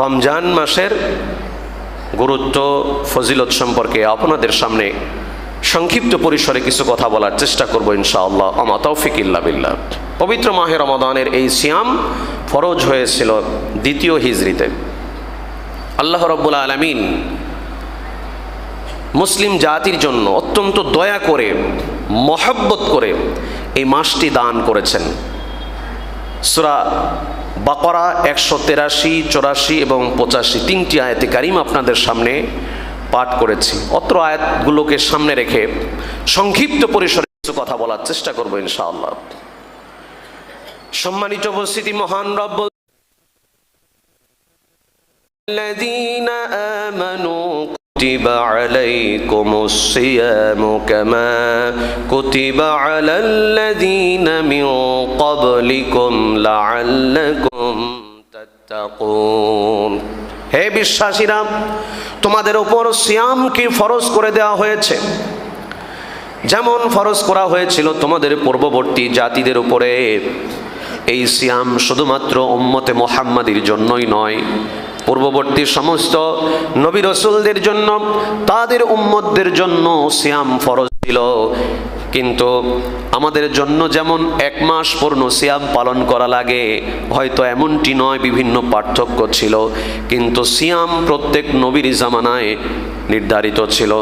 রমজান মাসের গুরুত্ব, ফজিলত সম্পর্কে আপনাদের সামনে সংক্ষিপ্ত পরিসরে কিছু কথা বলার চেষ্টা করব ইনশাআল্লাহ। আমা তৌফিক ইল্লা বিল্লাহ। পবিত্র মাহে রমাদানের এই সিয়াম ফরজ হয়েছিল দ্বিতীয় হিজরিতে। আল্লাহ রব্বুল আলমিন মুসলিম জাতির জন্য অত্যন্ত দয়া করে, মহব্বত করে এই মাসটি দান করেছেন। সুরা বাকরা একশো তেরাশি চৌরাশি এবং পঁচাশি তিনটি আয়াতে কারিম আপনাদের সামনে পাঠ করেছি অত্র আয়াতগুলোকে সামনে রেখে সংক্ষিপ্ত পরিসরে কিছু কথা বলার চেষ্টা করবো ইনশাআল্লাহ সম্মানিত উপস্থিতি মহান রব বল- الذين آمنوا كتب عليكم الصيام كما كتب على الذين من قبلكم لعلكم تتقون হে বিশ্বাসীরা তোমাদের উপর সিয়ামকে ফরজ করে দেওয়া হয়েছে যেমন ফরজ করা হয়েছিল তোমাদের পূর্ববর্তী জাতিদের উপরে এই সিয়াম শুধুমাত্র উম্মতে মোহাম্মদীর জন্যই নয় পূর্ববর্তী সমস্ত নবী রসুলদের জন্য তাদের উম্মতদের জন্য শ্যাম ফরজ ছিল। কিন্তু আমাদের জন্য যেমন এক মাস পূর্ণ সিয়াম পালন করা লাগে, হয়তো এমনটি নয়, বিভিন্ন পার্থক্য ছিল। কিন্তু সিয়াম প্রত্যেক নবীর জামানায় নির্ধারিত ছিল।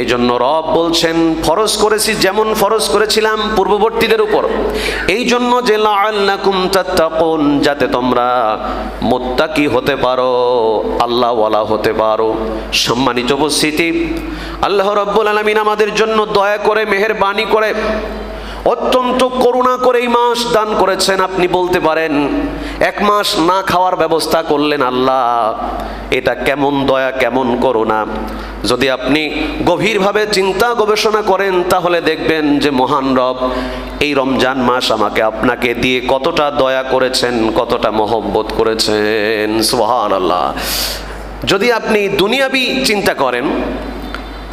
এই জন্য রব বলছেন, ফরজ করেছি যেমন ফরজ করেছিলাম পূর্ববর্তীদের উপর। এই জন্য যে যাতে তোমরা মোত্তাকি হতে পারো, আল্লাহওয়ালা হতে পারো। সম্মানিত উপস্থিতি, আল্লাহ রব্বুল আলমিন আমাদের জন্য দয়া করে মেহেরবানি করে অত্যন্ত করুণা করে এই মাস দান করেছেন। আপনি বলতে পারেন, এক মাস না খাওয়ার ব্যবস্থা করলেন আল্লাহ, এটা কেমন দয়া, কেমন করুণা। যদি আপনি গভীরভাবে চিন্তা গবেষণা করেন, তাহলে দেখবেন যে মহান রব এই রমজান মাস আমাকে আপনাকে দিয়ে কতটা দয়া করেছেন, কতটা মহব্বত করেছেন। সুহান আল্লাহ যদি আপনি দুনিয়াবি চিন্তা করেন,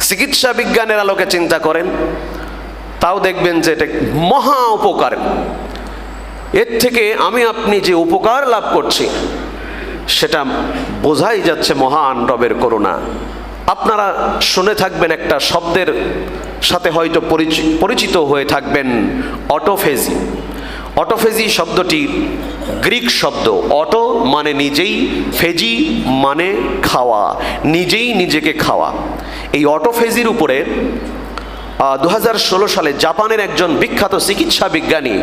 চিকিৎসা বিজ্ঞানের আলোকে চিন্তা করেন তাও দেখবেন যে এটা মহা উপকার। এর থেকে আমি আপনি যে উপকার লাভ করছি, সেটা বোঝাই যাচ্ছে মহান রবের করুণা। আপনারা শুনে থাকবেন একটা শব্দের সাথে হয়তো পরিচি- পরিচিত হয়ে থাকবেন অটোফেজি। অটোফেজি শব্দটি গ্রিক শব্দ। অটো মানে নিজেই, ফেজি মানে খাওয়া। নিজেই নিজেকে খাওয়া। এই অটোফেজির উপরে দু হাজার ষোলো সালে জাপানের একজন বিখ্যাত চিকিৎসা বিজ্ঞানী,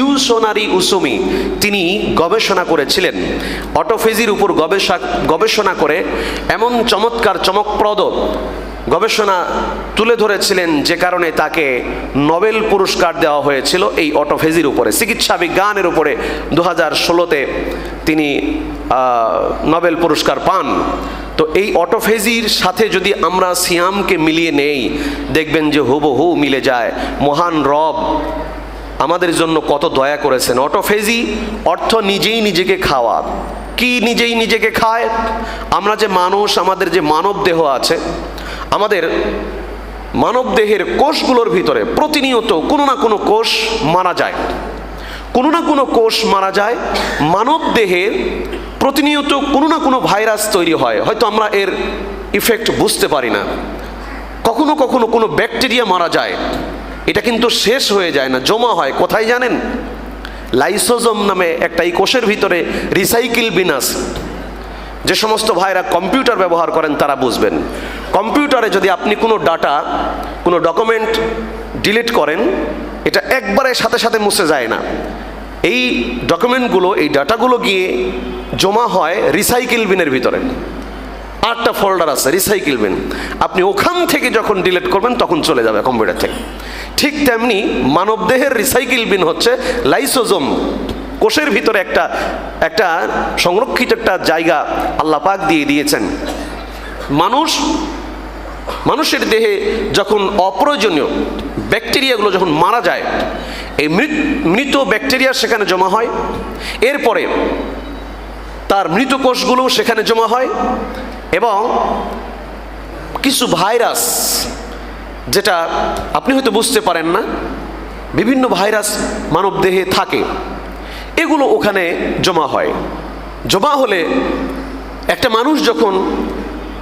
ইউসোনারি উসুমি, তিনি গবেষণা করেছিলেন। অটোফেজির উপর গবেষা গবেষণা করে এমন চমৎকার, চমকপ্রদ গবেষণা তুলে ধরেছিলেন যে কারণে তাকে নোবেল পুরস্কার দেওয়া হয়েছিল এই অটোফেজির উপরে। চিকিৎসা বিজ্ঞানের উপরে দু হাজার ষোলোতে তিনি নোবেল পুরস্কার পান। তো এই অটোফেজির সাথে যদি আমরা সিয়ামকে মিলিয়ে নেই, দেখবেন যে হুবহু মিলে যায়। মহান রব আমাদের জন্য কত দয়া করেছেন। অটোফেজি অর্থ নিজেই নিজেকে খাওয়া। কি নিজেই নিজেকে খায়? আমরা যে মানুষ, আমাদের যে মানব দেহ আছে, আমাদের মানব দেহের কোষগুলোর ভিতরে প্রতিনিয়ত কোনো না কোনো কোষ মারা যায়। কোনো না কোনো কোষ মারা যায়, মানব দেহের প্রতিনিয়ত কোনো না কোনো ভাইরাস তৈরি হয়। হয়তো আমরা এর ইফেক্ট বুঝতে পারি না। কখনো কখনো কোনো ব্যাকটেরিয়া মারা যায়। এটা কিন্তু শেষ হয়ে যায় না, জমা হয়। কোথায় জানেন? লাইসোজম নামে একটা এই কোষের ভিতরে রিসাইকেল বিনাস যে সমস্ত ভাইরা কম্পিউটার ব্যবহার করেন, তারা বুঝবেন। কম্পিউটারে যদি আপনি কোনো ডাটা, কোনো ডকুমেন্ট ডিলিট করেন, এটা একবারে সাথে সাথে মুছে যায় না। এই ডকুমেন্টগুলো এই ডাটাগুলো গিয়ে জমা হয় রিসাইকেল বিনের ভিতরে। আটটা ফোল্ডার আছে রিসাইকেল বিন আপনি ওখান থেকে যখন ডিলিট করবেন, তখন চলে যাবে কম্পিউটার থেকে। ঠিক তেমনি মানবদেহের রিসাইকেল বিন হচ্ছে লাইসোজোম কোষের ভিতরে একটা একটা সংরক্ষিত একটা জায়গা আল্লাহ পাক দিয়ে দিয়েছেন। মানুষ, মানুষের দেহে যখন অপ্রয়োজনীয় ব্যাকটেরিয়াগুলো যখন মারা যায়, এই মৃত ব্যাকটেরিয়া সেখানে জমা হয়। এরপরে তার মৃত কোষগুলো সেখানে জমা হয় এবং কিছু ভাইরাস, যেটা আপনি হয়তো বুঝতে পারেন না, বিভিন্ন ভাইরাস মানব দেহে থাকে, এগুলো ওখানে জমা হয়। জমা হলে একটা মানুষ যখন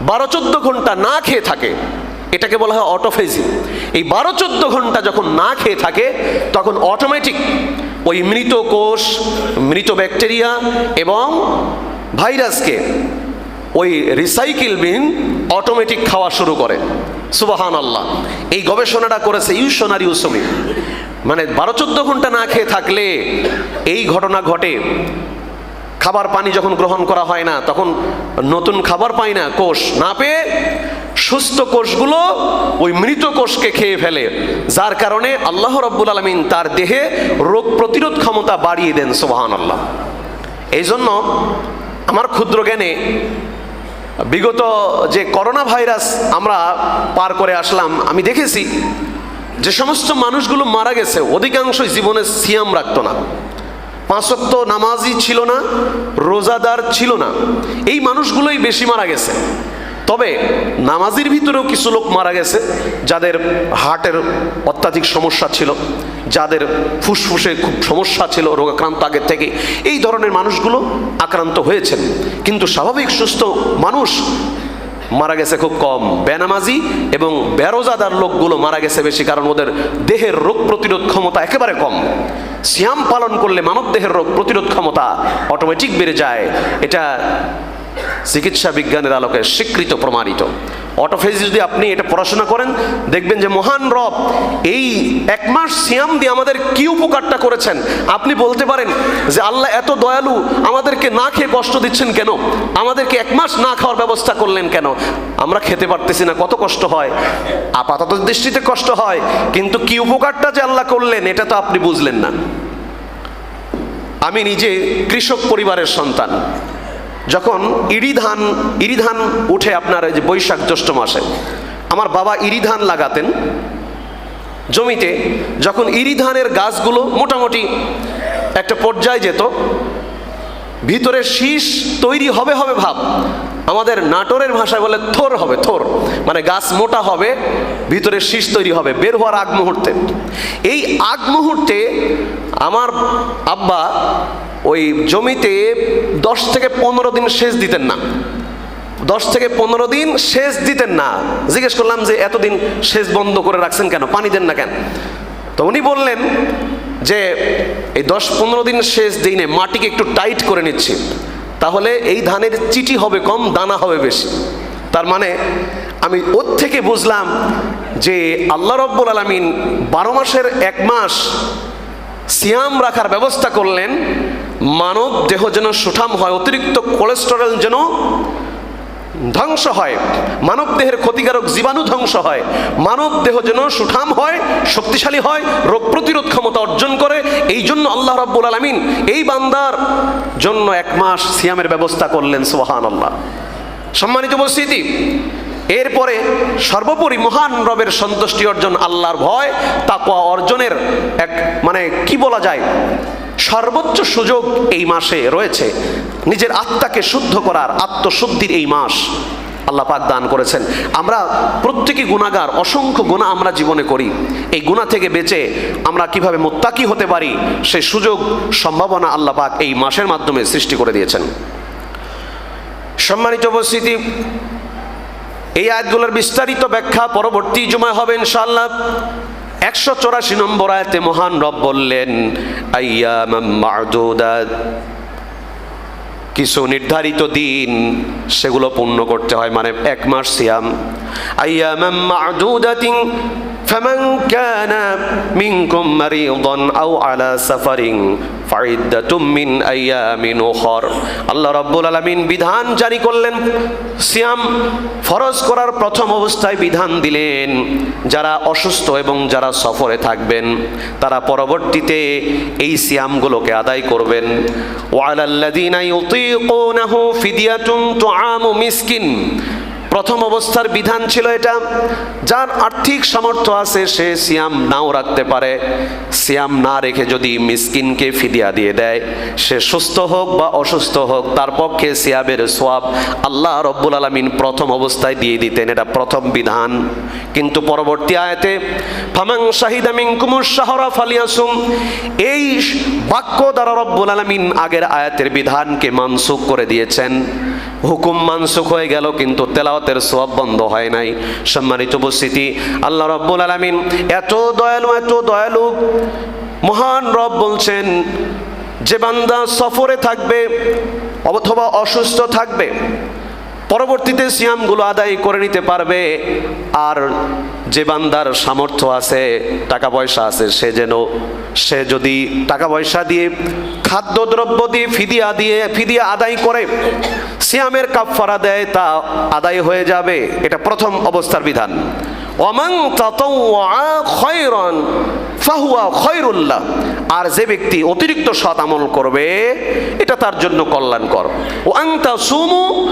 বারো চোদ্দ ঘণ্টা না খেয়ে থাকে এটাকে বলা হয় অটোফেজি এই বারো চোদ্দ ঘণ্টা যখন না খেয়ে থাকে, তখন অটোমেটিক ওই মৃত কোষ, মৃত ব্যাকটেরিয়া এবং ভাইরাসকে ওই রিসাইকেল বিন অটোমেটিক খাওয়া শুরু করে। সুবাহান আল্লাহ এই গবেষণাটা করেছে ইউশনারি উসমি। মানে বারো চোদ্দ ঘণ্টা না খেয়ে থাকলে এই ঘটনা ঘটে। খাবার পানি যখন গ্রহণ করা হয় না, তখন নতুন খাবার পায় না, কোষ না পেয়ে সুস্থ কোষগুলো ওই মৃত কোষকে খেয়ে ফেলে। যার কারণে আল্লাহ রব্বুল আলমিন তার দেহে রোগ প্রতিরোধ ক্ষমতা বাড়িয়ে দেন সোহান আল্লাহ এই জন্য আমার ক্ষুদ্র জ্ঞানে বিগত যে করোনা ভাইরাস আমরা পার করে আসলাম, আমি দেখেছি যে সমস্ত মানুষগুলো মারা গেছে, অধিকাংশই জীবনে সিয়াম রাখতো না। পাঁচক্ত নামাজি ছিল না, রোজাদার ছিল না। এই মানুষগুলোই বেশি মারা গেছে। তবে নামাজির ভিতরেও কিছু লোক মারা গেছে, যাদের হার্টের অত্যাধিক সমস্যা ছিল, যাদের ফুসফুসে খুব সমস্যা ছিল, রোগাক্রান্ত আগের থেকে। এই ধরনের মানুষগুলো আক্রান্ত হয়েছেন। কিন্তু স্বাভাবিক সুস্থ মানুষ মারা গেছে খুব কম। বেনামাজি এবং বেরোজাদার লোকগুলো মারা গেছে বেশি কারণ ওদের দেহের রোগ প্রতিরোধ ক্ষমতা একেবারে কম। শ্যাম পালন করলে মানব দেহের রোগ প্রতিরোধ ক্ষমতা অটোমেটিক বেড়ে যায়। এটা চিকিৎসা বিজ্ঞানের আলোকে স্বীকৃত, প্রমাণিত। অটোফেজ যদি আপনি এটা পড়াশোনা করেন, দেখবেন যে মহান রব এই এক মাস সিয়াম দিয়ে আমাদের কি উপকারটা করেছেন। আপনি বলতে পারেন যে আল্লাহ এত দয়ালু, আমাদেরকে না খেয়ে কষ্ট দিচ্ছেন কেন? আমাদেরকে এক মাস না খাওয়ার ব্যবস্থা করলেন কেন? আমরা খেতে পারতেছি না, কত কষ্ট হয়। আপাতত দৃষ্টিতে কষ্ট হয়, কিন্তু কি উপকারটা যে আল্লাহ করলেন, এটা তো আপনি বুঝলেন না। আমি নিজে কৃষক পরিবারের সন্তান। যখন ইরি ধান ইরি ধান উঠে আপনার যে বৈশাখ জ্যৈষ্ঠ মাসে, আমার বাবা ইরি ধান লাগাতেন। জমিতে যখন ইরি ধানের গাছগুলো মোটামুটি একটা পর্যায়ে যেত, ভিতরে শীষ তৈরি হবে হবে ভাব। আমাদের নাটোরের ভাষায় বলে থোর হবে, থোর। মানে গাছ মোটা হবে, ভিতরে শীষ তৈরি হবে, বের হওয়ার আগ মুহূর্তে। এই আগ মুহূর্তে আমার আব্বা ওই জমিতে দশ থেকে পনেরো দিন সেচ দিতেন না। দশ থেকে পনেরো দিন সেচ দিতেন না। জিজ্ঞেস করলাম যে, এতদিন সেচ বন্ধ করে রাখছেন কেন? পানি দেন না কেন? তো উনি বললেন যে, এই দশ পনেরো দিন সেচ দিই নে, মাটিকে একটু টাইট করে নিচ্ছি। তাহলে এই ধানের চিটি হবে কম, দানা হবে বেশি। তার মানে আমি ওর থেকে বুঝলাম যে, আল্লাহ রব্বুল আলমিন বারো মাসের এক মাস সিয়াম রাখার ব্যবস্থা করলেন মানব দেহ যেন সুঠাম হয়, অতিরিক্ত কোলেস্টেরল যেন ধ্বংস হয়। মানব দেহের ক্ষতিকারক জীবাণু ধ্বংস হয়। মানব দেহ যেন সুঠাম হয়, শক্তিশালী হয়, রোগ প্রতিরোধ ক্ষমতা অর্জন করে এই জন্য আল্লাহ রাব্বুল আলমিন এই বান্দার জন্য এক মাস সিয়ামের ব্যবস্থা করলেন সোহান আল্লাহ সম্মানিত উপস্থিতি, এরপরে সর্বোপরি মহান রবের সন্তুষ্টি অর্জন আল্লাহর ভয়, তাকওয়া অর্জনের এক মানে কি বলা যায়? সর্বোচ্চ সুযোগ এই মাসে রয়েছে। নিজের আত্মাকে শুদ্ধ করার আত্মশুদ্ধির এই মাস আল্লাহ পাক দান করেছেন। আমরা প্রত্যেকই গুণাগার অসংখ্য গুণা আমরা জীবনে করি। এই গুণা থেকে বেঁচে আমরা কীভাবে মোত্তাকি হতে পারি সেই সুযোগ, সম্ভাবনা আল্লাহ পাক এই মাসের মাধ্যমে সৃষ্টি করে দিয়েছেন। সম্মানিত উপস্থিতি, এই আয়াতগুলোর বিস্তারিত ব্যাখ্যা পরবর্তী জুমায় হবে ইনশাআল্লাহ। একশো চৌরাশি নম্বর আয়তে মহান রব বললেন কিছু নির্ধারিত দিন সেগুলো পূর্ণ করতে হয় মানে এক মাস সিয়াম। মা'দুদাতিন فمن كان منكم مريضا أو على سفر فعدة من أيام أخر আল্লাহ রাব্বুল আলামিন বিধান জারি করলেন সিয়াম ফরজ করার প্রথম অবস্থায় বিধান দিলেন যারা অসুস্থ এবং যারা সফরে থাকবেন তারা পরবর্তীতে এই সিয়ামগুলোকে আদায় করবেন ওয়ালাল্লাযীনা ইউতীকুনাহু ফিদিয়াতুন তুআমু মিসকিন প্রথম অবস্থার বিধান ছিল এটা। যার আর্থিক সামর্থ্য আছে, সে সিয়াম নাও রাখতে পারে। সিয়াম না রেখে যদি মিসকিনকে ফিদিয়া দিয়ে দেয়, সে সুস্থ হোক বা অসুস্থ হোক, তার পক্ষে সিয়াবের সোয়াব আল্লাহ রব্বুল আলমিন প্রথম অবস্থায় দিয়ে দিতেন, এটা প্রথম বিধান। কিন্তু পরবর্তী আয়াতে ফামাং শাহিদা মিনকুমুর শাহরা ফালিয়াসুম, এই বাক্য দ্বারা রব্বুল আলমিন আগের আয়াতের বিধানকে মানসুখ করে দিয়েছেন। হুকুম মানসুখ হয়ে গেল, কিন্তু তেলাওয়াতের সব বন্ধ হয় নাই। সম্মানিত উপস্থিতি, আল্লাহ রব্বুল আলমিন এত দয়ালু এত দয়ালু, মহান রব বলছেন, যে বান্দা সফরে থাকবে অথবা অসুস্থ থাকবে, পরবর্তীতে সিয়ামগুলো আদায় করে নিতে পারবে, আর যে বান্দার সামর্থ্য আছে টাকা পয়সা আছে, সে যেন, সে যদি টাকা পয়সা দিয়ে, খাদ্যদ্রব্য দিয়ে ফিদিয়া দিয়ে, ফিদিয়া আদায় করে সিয়ামের কাফারা দেয়, তা আদায় হয়ে যাবে। এটা প্রথম অবস্থার বিধান। অমাং খয়রন আর যে ব্যক্তি অতিরিক্ত সৎ আমল করবে, এটা তার জন্য কল্যাণকর। ও সুমু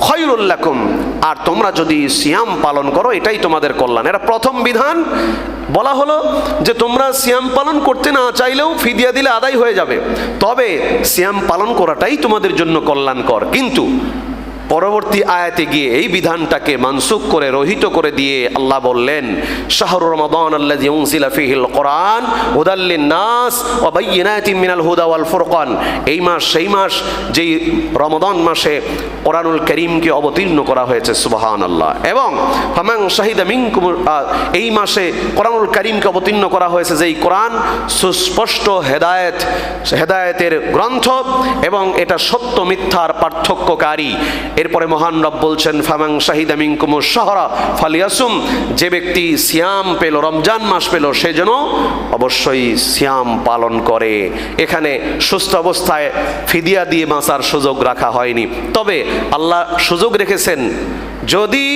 খয়রুল্লাকুম। আর তোমরা যদি সিয়াম পালন করো, এটাই তোমাদের কল্যাণ। এটা প্রথম বিধান। বলা হলো যে তোমরা সিয়াম পালন করতে না চাইলেও ফিদিয়া দিলে আদায় হয়ে যাবে। তবে সিয়াম পালন করাটাই তোমাদের জন্য কল্যাণকর। কিন্তু পরবর্তী আয়াতে গিয়ে এই বিধানটাকে মানসুখ করে, রহিত করে দিয়ে আল্লাহ বললেন শাহরুর রমাদান আল্লাযী উনজিলা ফীহিল কোরআন হুদাল লিন-নাস ওয়া বাইয়িনাতিন মিনাল হুদা ওয়াল ফুরকান। এই মাস, সেই মাস যেই রমাদান মাসে কোরআনুল করিমকে অবতীর্ণ করা হয়েছে, সুবহানাল্লাহ। এবং ফামান শাহিদা মিনকুম এই মাসে কোরআনুল করিমকে অবতীর্ণ করা হয়েছে যেই কোরআন, সুস্পষ্ট হেদায়েত, হেদায়েতের গ্রন্থ এবং এটা সত্য মিথ্যার পার্থক্যকারী। এরপরে মহান রব বলছেন ফামাং শাহিদা মিনকুমু শহরা ফালিয়াসুম যে ব্যক্তি সিয়াম পেল, রমজান মাস পেল, সে যেন অবশ্যই সিয়াম পালন করে। এখানে সুস্থ অবস্থায় ফিদিয়া দিয়ে বাঁচার সুযোগ রাখা হয়নি। তবে আল্লাহ সুযোগ রেখেছেন, যদি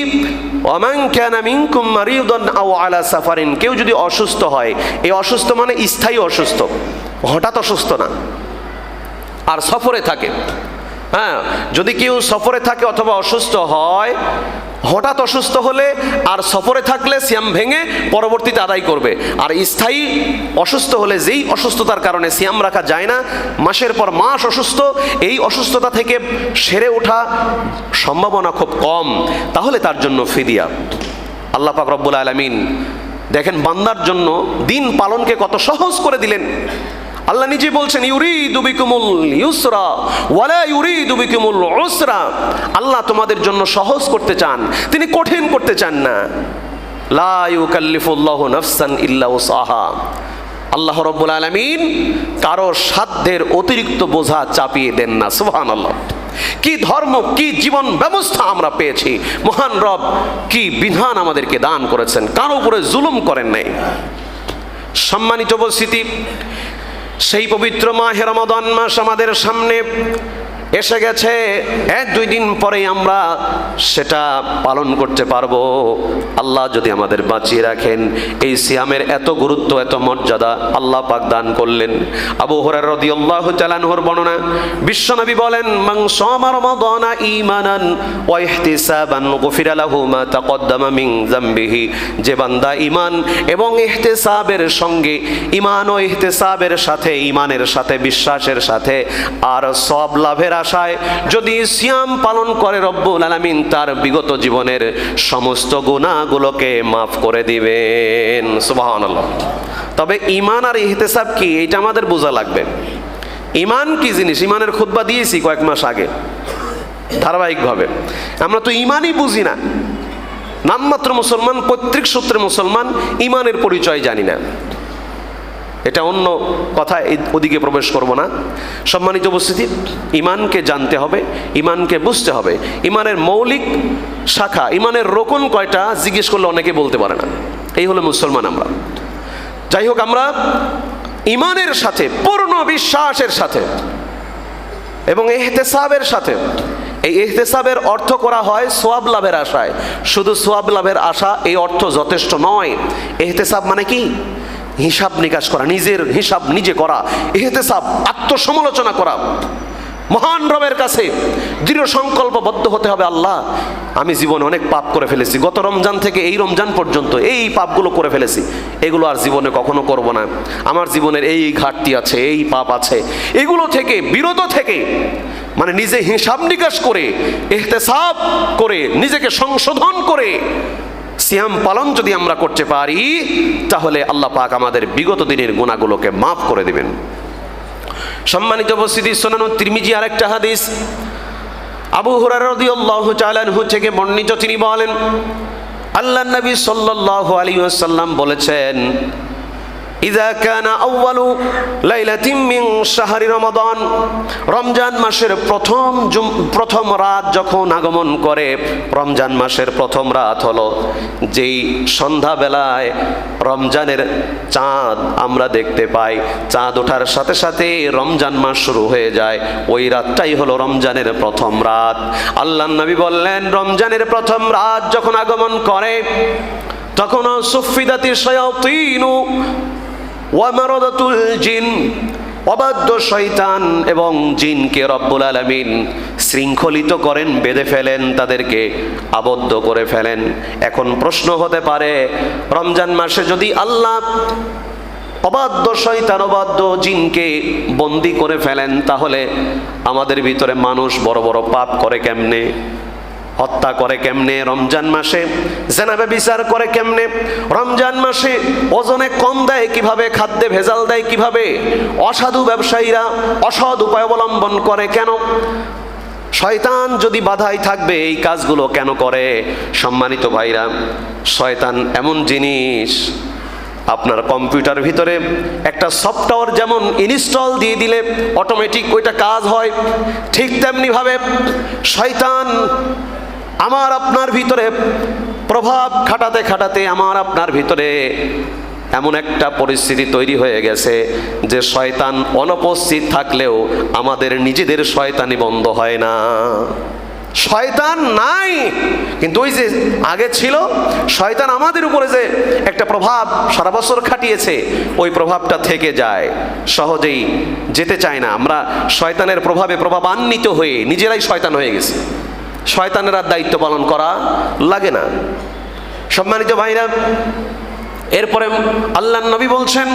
সাফারিন, কেউ যদি অসুস্থ হয়, এই অসুস্থ মানে স্থায়ী অসুস্থ, হঠাৎ অসুস্থ না, আর সফরে থাকে। হ্যাঁ যদি কেউ সফরে থাকে অথবা অসুস্থ হয়, হঠাৎ অসুস্থ হলে আর সফরে থাকলে সিয়াম ভেঙে পরবর্তীতে আদায় করবে। আর স্থায়ী অসুস্থ হলে যেই অসুস্থতার কারণে সিয়াম রাখা যায় না, মাসের পর মাস অসুস্থ, এই অসুস্থতা থেকে সেরে ওঠা সম্ভাবনা খুব কম। তাহলে তার জন্য ফিদিয়া। আল্লাহ পাক রব্বুল আলমিন দেখেন, বান্দার জন্য দিন পালনকে কত সহজ করে দিলেন। আল্লাহ নিজে বলছেন, ইউরিদু বিকুমুল ইউসরা ওয়ালা ইউরিদু বিকুমুল উসরা। আল্লাহ তোমাদের জন্য সহজ করতে চান, তিনি কঠিন করতে চান না। লা ইউকাল্লিফুল্লাহু নাফসান ইল্লা উসাহা। আল্লাহ রব্বুল আলামিন কারও সাধ্যের অতিরিক্ত বোঝা চাপিয়ে দেন না, সুবহানাল্লাহ। কি ধর্ম, কি জীবন ব্যবস্থা আমরা পেয়েছি। মহান রব কি বিধান আমাদেরকে দান করেছেন, কারও উপরে জুলুম করেন নাই। সম্মানিত উপস্থিতি সেই পবিত্র মাহে রমাদান মাস আমাদের সামনে। এসে গেছে এক দুই দিন পরে আমরা সেটা পালন করতে পারব। আল্লাহ যদি আমাদের বাঁচিয়ে রাখেন, এই সিয়ামের এত গুরুত্ব, এত মর্যাদা আল্লাহ পাক দান করলেন। আবু হরার রাদিয়াল্লাহু তাআলার বর্ণনা, বিশ্বনবী বলেন, মান সামা রমাদানা ঈমানান, ওয়া ইহতিসাবান গুফিরা লাহু মা তাকদ্দামা মিন যামবিহি, যে বান্দা ঈমান এবং ইহতিসাবের সঙ্গে, ঈমান ও ইহতিসাবের সাথে, ঈমানের সাথে, বিশ্বাসের সাথে, আর সব লাভের আশায়, যদি সিয়াম পালন করে রব্বুল আলামিন, তার বিগত জীবনের সমস্ত গুনাহগুলোকে মাফ করে দিবেন। সুবহানাল্লাহ। তবে ঈমান আর ইহতিসাব কি? এটা আমাদের বোঝা লাগবে। ঈমান কি জিনিস? ঈমানের খুতবা দিয়েছি কয়েক মাস আগে। ধারাবাহিকভাবে। আমরা তো ইমানই বুঝি না। নামমাত্র মুসলমান, পৈতৃক সূত্রে মুসলমান ইমানের পরিচয় জানি না। এটা অন্য কথা ওদিকে প্রবেশ করব না। সম্মানিত উপস্থিতি, ইমানকে জানতে হবে, ইমানকে বুঝতে হবে। ইমানের মৌলিক শাখা, ইমানের রোকন কয়টা জিজ্ঞেস করলে অনেকে বলতে পারে না। এই হলো মুসলমান আমরা। যাই হোক, আমরা ইমানের সাথে, পূর্ণ বিশ্বাসের সাথে এবং এহতেসাবের সাথে, এই এহতেসাবের অর্থ করা হয় সোয়াব লাভের আশায়। শুধু সোয়াব লাভের আশা, এই অর্থ যথেষ্ট নয়। এহতেসাব মানে কি? হিসাব নিকাশ করা, নিজের হিসাব নিজে করা এহতেসাব আত্মসমালোচনা করা। মহান রবের কাছে দৃঢ় সংকল্পবদ্ধ হতে হবে, আল্লাহ, আমি জীবনে অনেক পাপ করে ফেলেছি। গত রমজান থেকে এই রমজান পর্যন্ত এই পাপগুলো করে ফেলেছি। এগুলো আর জীবনে কখনো করব না। আমার জীবনের এই ঘাটতি আছে, এই পাপ আছে। এগুলো থেকে, বিরত থেকে মানে নিজে হিসাব নিকাশ করে এহতেসাব করে, নিজেকে সংশোধন করে সিয়াম পালন যদি আমরা করতে পারি, তাহলে আল্লাহ পাক আমাদের বিগত দিনের গুণাগুলোকে মাফ করে দেবেন। সম্মানিত উপস্থিতি, সোনানো তিরমিজি আরেকটা হাদিস। আবু হুরার রাদিয়াল্লাহু তাআলা আনহু থেকে বর্ণিত, তিনি বলেন, আল্লাহ নবী সাল্লাল্লাহু আলাইহি ওয়াসাল্লাম বলেছেন ইজা কানা আউয়ালু লাইলাতিন মিন শাহরি রমাদান। রমজান মাসের প্রথম প্রথম রাত যখন আগমন করে, রমজান মাসের প্রথম রাত হলো যেই সন্ধ্যাবেলায় রমজানের চাঁদ আমরা দেখতে পাই। চাঁদ ওঠার সাথে সাথে রমজান মাস শুরু হয়ে যায়। ওই রাতটাই হলো রমজানের প্রথম রাত। আল্লাহ নবী বললেন, রমজানের প্রথম রাত যখন আগমন করে তখন সুফিদাতি শয়াতিনু জিন এবং জিনকে রব্বুল আলামিন শৃঙ্খলিত করেন, বেঁধে ফেলেন, তাদেরকে আবদ্ধ করে ফেলেন। এখন প্রশ্ন হতে পারে, রমজান মাসে যদি আল্লাহ অবাধ্য শয়তান, অবাধ্য জিনকে বন্দি করে ফেলেন, তাহলে আমাদের ভিতরে মানুষ বড় বড় পাপ করে কেমনে? হত্যা করে কেমনে রমজান মাসে? জেনাবে বিচার করে কেমনে? রমজান মাসে ওজনে কম দেয় কীভাবে? খাদ্যে ভেজাল দেয় কীভাবে? অসাধু ব্যবসায়ীরা অসৎ উপায় অবলম্বন করে কেন? শয়তান যদি বাধাই থাকবে, এই কাজগুলো কেন করে? সম্মানিত ভাইরা, শয়তান এমন জিনিস আপনার কম্পিউটার ভিতরে একটা সফটওয়্যার যেমন ইনস্টল দিয়ে দিলে অটোমেটিক ওইটা কাজ হয়, ঠিক তেমনিভাবে শয়তান আমার আপনার ভিতরে প্রভাব খাটাতে খাটাতে আমার আপনার ভিতরে এমন একটা পরিস্থিতি তৈরি হয়ে গেছে যে শয়তান অনুপস্থিত থাকলেও আমাদের নিজেদের শয়তানি বন্ধ হয় না। শয়তান নাই, কিন্তু ওই যে আগে ছিল, শয়তান আমাদের উপরে যে একটা প্রভাব সারা বছর খাটিয়েছে, ওই প্রভাবটা থেকে যায়, সহজেই যেতে চায় না। আমরা শয়তানের প্রভাবে প্রভাবান্বিত হয়ে নিজেরাই শয়তান হয়ে গেছি। শয়তানের আর দায়িত্ব পালন করা লাগে না সম্মানিত ভাইরা এরপরে আল্লাহ নবী বলছেন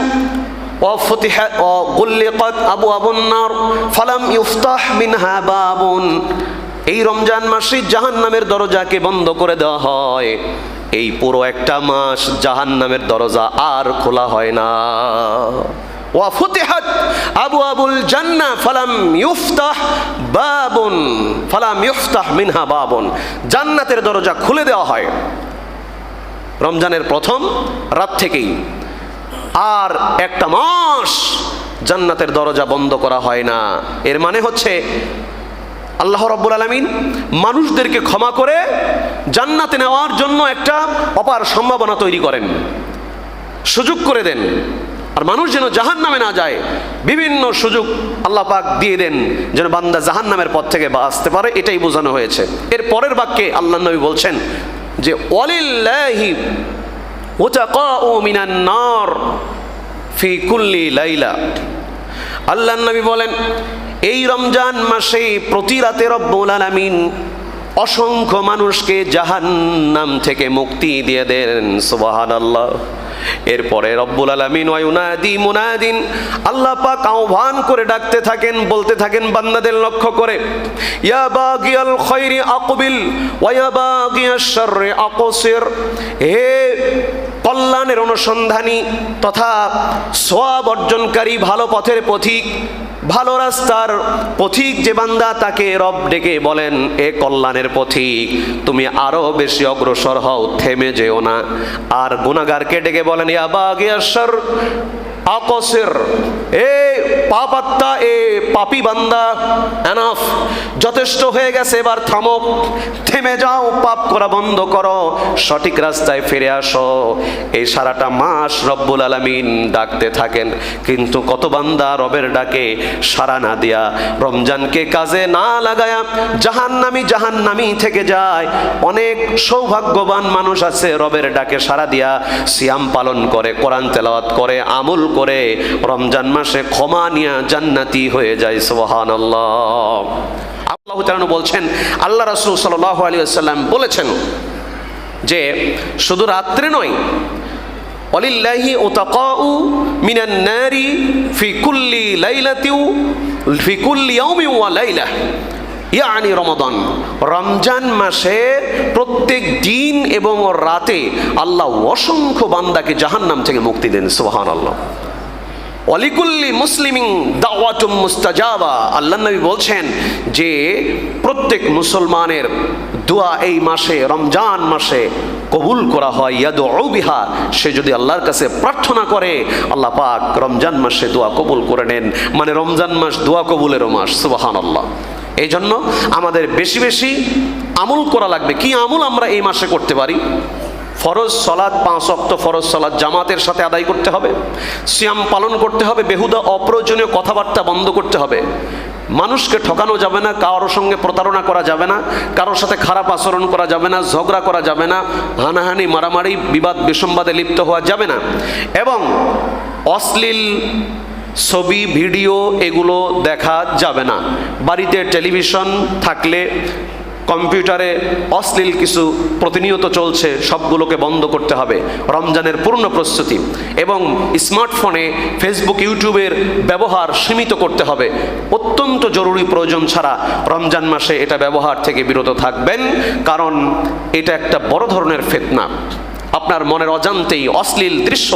وفتح وغلقت أبواب النار فلم يفتح منها باب এই রমজান মাসে জাহান নামের দরজাকে বন্ধ করে দেওয়া হয় এই পুরো একটা মাস জাহান নামের দরজা আর খোলা হয় না ওয়াফুতিহাত আবু আবুল জান্না ফালাম ইউফতাহ বাবুন, ফালাম ইউফতাহ মিনহা বাবুন। জান্নাতের দরজা খুলে দেওয়া হয়। রমজানের প্রথম রাত থেকেই। আর একটা মাস জান্নাতের দরজা বন্ধ করা হয় না। এর মানে হচ্ছে আল্লাহ রব্বুল আলমিন মানুষদেরকে ক্ষমা করে জান্নাতে নেওয়ার জন্য একটা অপার সম্ভাবনা তৈরি করেন। সুযোগ করে দেন। আর মানুষ যেন জাহান নামে না যায়, বিভিন্ন সুযোগ আল্লাহ পাক দিয়ে দেন যেন বান্দা জাহান নামের পথ থেকে বাঁচতে পারে, এটাই বোঝানো হয়েছে। এর পরের বাক্যে আল্লাহ নবী বলছেন যে অলিল্লাহি ওতাকাউ ফি কুল্লি লাইলা। আল্লাহ নবী বলেন, এই রমজান মাসে প্রতি রাতে রব্বুল আলামিন অসংখ্য মানুষকে জাহান নাম থেকে মুক্তি দিয়ে দেন, সুবহানাল্লাহ। এরপরে রব্বুল আলমিন ওয়ুনাদি মুনাদিন, আল্লাহ পাক আহ্বান করে ডাকতে থাকেন, বলতে থাকেন, বান্দাদের লক্ষ্য করে, ইয়া বাগিয়াল খৈরি আকবিল, ওয়া বাগিয়াশ শাররি আকসির। হে কল্যাণের অনুসন্ধানী তথা সোয়াব অর্জনকারী, ভালো পথের পথিক, ভালো রাস্তার পথিক যে বান্দা তাকে রব ডেকে বলেন, এ কল্যাণের পথিক, তুমি আরও বেশি অগ্রসর হও, থেমে যেও না। আর গুণাগারকে ডেকে বলেন, ইয়া বাগিয়াশর আকসের, এ পাপাত্তা, এ পাপি বান্দা। এনাফ যথেষ্ট হয়ে গেছে, এবার থামো। থেমে যাও, পাপ করা বন্ধ করো। সঠিক রাস্তায় ফিরে আসো। এই সারাটা মাস রব্বুল আলামিন ডাকতে থাকেন। কিন্তু কত বান্দা রবের ডাকে সারা না দিয়া রমজানকে কাজে না লাগায়া জাহান্নামি জাহান্নামি থেকে যায়। অনেক সৌভাগ্যবান মানুষ আছে রবের ডাকে সারা দিয়া। সিয়াম পালন করে, কোরআন তেলাওয়াত করে, আমল করে, রমজান মাসে ক্ষমা নিয়া জান্নাতি হয়ে যায়, সুবহানাল্লাহ। আল্লাহ তাআলা বলছেন, আল্লাহ রাসূল সাল্লাল্লাহু আলাইহি ওয়াসাল্লাম বলেছেন যে, শুধু রাত্রে নয় অলিল্লাহি ওতাকাউ মিনান নারি লাইলাতিউ ওয়া লাইলা, ইয়ানি রমজান মাসে প্রত্যেক দিন এবং রাতে আল্লাহ অসংখ্য বান্দাকে জাহান্নাম থেকে মুক্তি দেন, সুবহানাল্লাহ। অলিকুল্লি মুসলিমিং দাওয়াতুম মুস্তাজাবা। আল্লাহ নবী বলছেন যে প্রত্যেক মুসলমানের দোয়া এই মাসে, রমজান মাসে কবুল করা হয় ইয়াদু বিহা। সে যদি আল্লাহর কাছে প্রার্থনা করে, আল্লাহ পাক রমজান মাসে দোয়া কবুল করে নেন। মানে রমজান মাস দোয়া কবুলেরও মাস সুবাহান আল্লাহ এই জন্য আমাদের বেশি বেশি আমল করা লাগবে। কি আমল আমরা এই মাসে করতে পারি? ফরজ সলাদ পাঁচ অক্ত ফরজ সলাদ জামাতের সাথে আদায় করতে হবে। সিয়াম পালন করতে হবে, বেহুদা, অপ্রয়োজনীয় কথাবার্তা বন্ধ করতে হবে। মানুষকে ঠকানো যাবে না, কারোর সঙ্গে প্রতারণা করা যাবে না, কারোর সাথে খারাপ আচরণ করা যাবে না, ঝগড়া করা যাবে না, হানাহানি, মারামারি, বিবাদ, বিসম্বাদে লিপ্ত হওয়া যাবে না। এবং অশ্লীল ছবি, ভিডিও, এগুলো দেখা যাবে না। বাড়িতে টেলিভিশন থাকলে কম্পিউটারে অশ্লীল কিছু প্রতিনিয়ত চলছে, সবগুলোকে বন্ধ করতে হবে। রমজানের পূর্ণ প্রস্তুতি এবং স্মার্টফোনে ফেসবুক, ইউটিউবের ব্যবহার সীমিত করতে হবে। অত্যন্ত জরুরি প্রয়োজন ছাড়া রমজান মাসে এটা ব্যবহার থেকে বিরত থাকবেন, কারণ এটা একটা বড় ধরনের ফেতনা। আপনার মনের অজান্তেই অশ্লীল দৃশ্য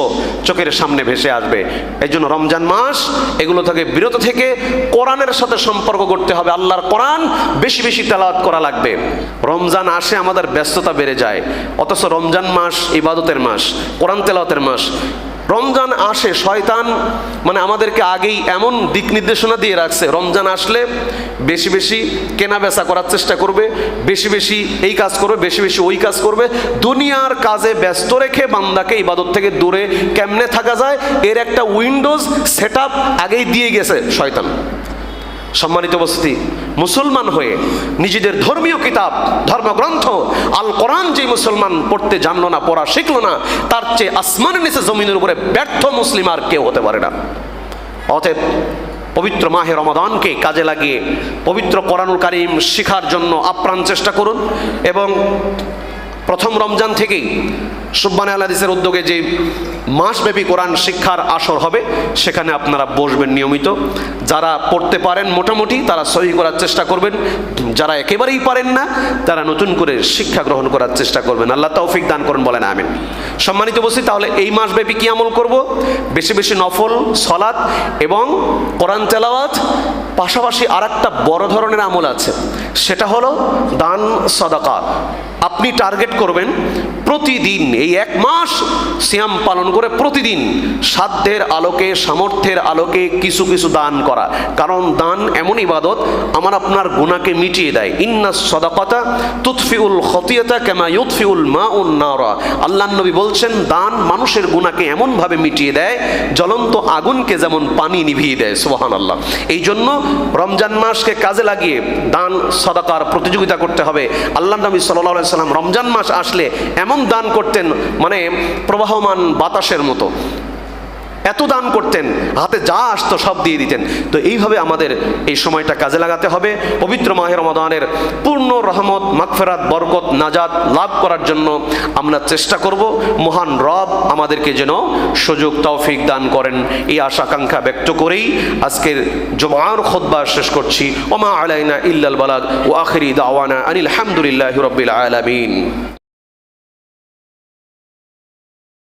চোখের সামনে ভেসে আসবে। এই জন্য রমজান মাস, এগুলো থেকে বিরত থেকে কোরআনের সাথে সম্পর্ক করতে হবে। আল্লাহর কোরআন বেশি বেশি তেলাওয়াত করা লাগবে। রমজান আসে, আমাদের ব্যস্ততা বেড়ে যায়। অথচ রমজান মাস ইবাদতের মাস, কোরআন তেলাওয়াতের মাস। রমজান আসে, শয়তান মানে আমাদেরকে আগেই এমন দিক নির্দেশনা দিয়ে রাখছে, রমজান আসলে বেশি বেশি কেনা বেচা করার চেষ্টা করবে, বেশি বেশি এই কাজ করবে, বেশি বেশি ওই কাজ করবে, দুনিয়ার কাজে ব্যস্ত রেখে বান্দাকে ইবাদত থেকে দূরে কেমনে থাকা যায়, এর একটা উইন্ডোজ সেট আগেই দিয়ে গেছে শয়তান। সম্মানিত উপস্থিতি মুসলমান হয়ে নিজেদের ধর্মীয় কিতাব, ধর্মগ্রন্থ আল কোরআন যে মুসলমান পড়তে জানলো না, পড়া শিখলো না, তার চেয়ে আসমানের নিচে জমিনের উপরে ব্যর্থ মুসলিম আর কেউ হতে পারে না। অতএব পবিত্র মাহে রমাদানকে কাজে লাগিয়ে পবিত্র কোরআনুল কারিম শিখার জন্য আপ্রাণ চেষ্টা করুন এবং প্রথম রমজান থেকেই সুব্বান আলাদিসের উদ্যোগে যে মাসব্যাপী কোরআন শিক্ষার আসর হবে, সেখানে আপনারা বসবেন নিয়মিত। যারা পড়তে পারেন মোটামুটি, তারা সহি করার চেষ্টা করবেন। যারা একেবারেই পারেন না, তারা নতুন করে শিক্ষা গ্রহণ করার চেষ্টা করবেন। আল্লাহ তৌফিক দান করেন, বলেন আমিন। সম্মানিত বসি তাহলে এই মাসব্যাপী কি আমল করব? বেশি বেশি নফল, সলাৎ এবং কোরআন তেলাওয়াত, পাশাপাশি আর একটা বড় ধরনের আমল আছে। সেটা হলো দান, সদাকা। আপনি টার্গেট করবেন প্রতিদিন, এই এক মাস শ্যাম পালন করে প্রতিদিন সাধ্যের আলোকে, সামর্থ্যের আলোকে কিছু কিছু দান করা। কারণ দান এমন ইবাদত, আমার আপনার গুণাকে মিটিয়ে দেয়। ইন্না সদাকতা তুৎফিউল খতিয়াতা কেমা ইউৎফিউল মা উন নারা। আল্লাহ নবী বলছেন, দান মানুষের গুণাকে এমনভাবে মিটিয়ে দেয়, জ্বলন্ত আগুনকে যেমন পানি নিভিয়ে দেয় সোহান আল্লাহ এই জন্য রমজান মাসকে কাজে লাগিয়ে দান, সদাকার প্রতিযোগিতা করতে হবে। আল্লাহ নবী সাল্লাহ সাল্লাম রমজান মাস আসলে এমন দান করতেন মানে প্রবাহমান বাতাসের মতো। এত দান করতেন, হাতে যা আসতো সব দিয়ে দিতেন। তো এইভাবে আমাদের এই সময়টা কাজে লাগাতে হবে। পবিত্র মাহে রমাদানের পূর্ণ রহমত, মাগফেরাত, বরকত নাজাদ লাভ করার জন্য আমরা চেষ্টা করব। মহান রব আমাদেরকে যেন সুযোগ, তৌফিক দান করেন। এই আশাকাঙ্ক্ষা ব্যক্ত করেই আজকের জমার খোদ্া শেষ করছি। ওমা আলাইনা ইল্লাল বালাদ ও আখরি দাওয়ানা আনিল হামদুলিল্লাহ রবিল আলামিন।